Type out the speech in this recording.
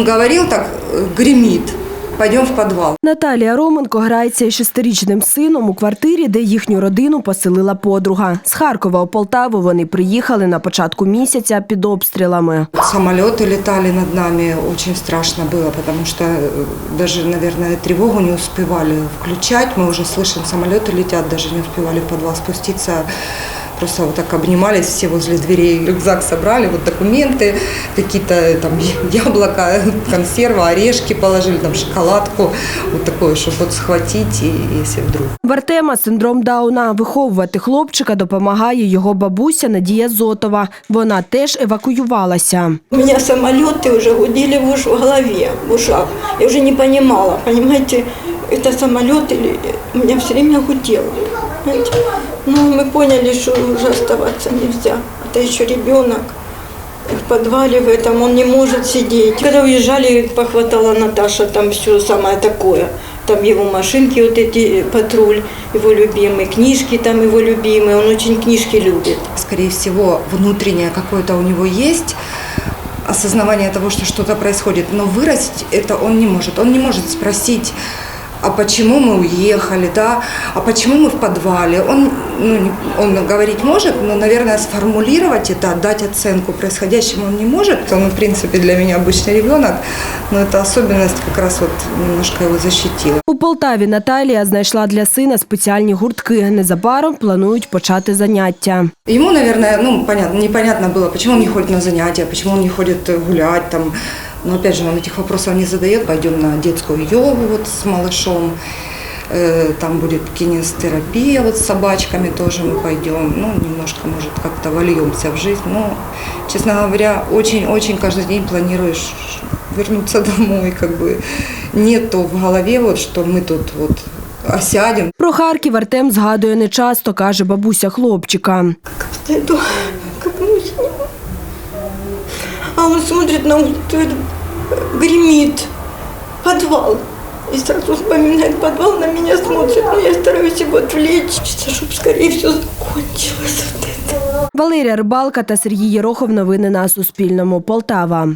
Он говорил так, э, гремит, пойдем в подвал. Наталія Роменко грається із шестирічним сином у квартирі, де їхню родину поселила подруга. З Харкова у Полтаву вони приїхали на початку місяця під обстрілами. Самолеты летали над нами, очень страшно было, потому что э, даже, наверное, тревогу не успевали включать. Мы уже слышим, самолеты летят, даже не успевали в подвал спуститься. Просто вот так обнимались все возле дверей, рюкзак собрали, вот документы, какие-то там яблоко, консервы, орешки положили, там шоколадку, вот такое, чтобы вот схватить, и, если вдруг. В Артема синдром Дауна. Виховувати хлопчика допомагає його бабуся Надія Зотова. Вона теж евакуювалася. У меня самолеты уже гудели в, уш- в голове, в ушах. Я уже не понимала, понимаете, это самолет или у меня все время гудело. Ну, мы поняли, что уже оставаться нельзя. Это еще ребенок в подвале в этом, он не может сидеть. Когда уезжали, похватала Наташа там все самое такое. Там его машинки, вот эти патруль, его любимые, книжки там его любимые, он очень книжки любит. Скорее всего, внутреннее какое-то у него есть осознавание того, что что-то происходит, но выразить это он не может. Он не может спросить, а почему мы уехали, да, а почему мы в подвале. Он, ну, не- он говорить может, но, наверное, сформулировать это, дать оценку происходящему он не может. Он, в принципе, для меня обычный ребенок, но эта особенность как раз вот немножко его защитила. У Полтаві Наталія знайшла для сина спеціальні гуртки. Незабаром планують почати заняття. Ему, наверное, ну, понятно, непонятно было, почему он не ходит на занятия, почему он не ходит э, гулять там. Но опять же, он этих вопросов не задает. Пойдем на детскую йогу вот с малышом. Э, Там будет кинестерапия вот с собачками тоже мы пойдем. Ну, немножко, может, как-то вольемся в жизнь. Но, честно говоря, очень-очень каждый день планируешь вернуться домой. Как бы нету в голове вот, что мы тут вот осядем, Про Харків Артем згадує нечасто, каже бабуся хлопчика. Зайду к окну сниму. А он смотрит на улицу, это гремит. Подвал. И сразу вспоминает подвал, на меня смотрит. Но я стараюсь его отвлечь, чтобы скорее все закончилось вот это. Валерія Рибалка та Сергій Єрохов. Новини на Суспільному. Полтава.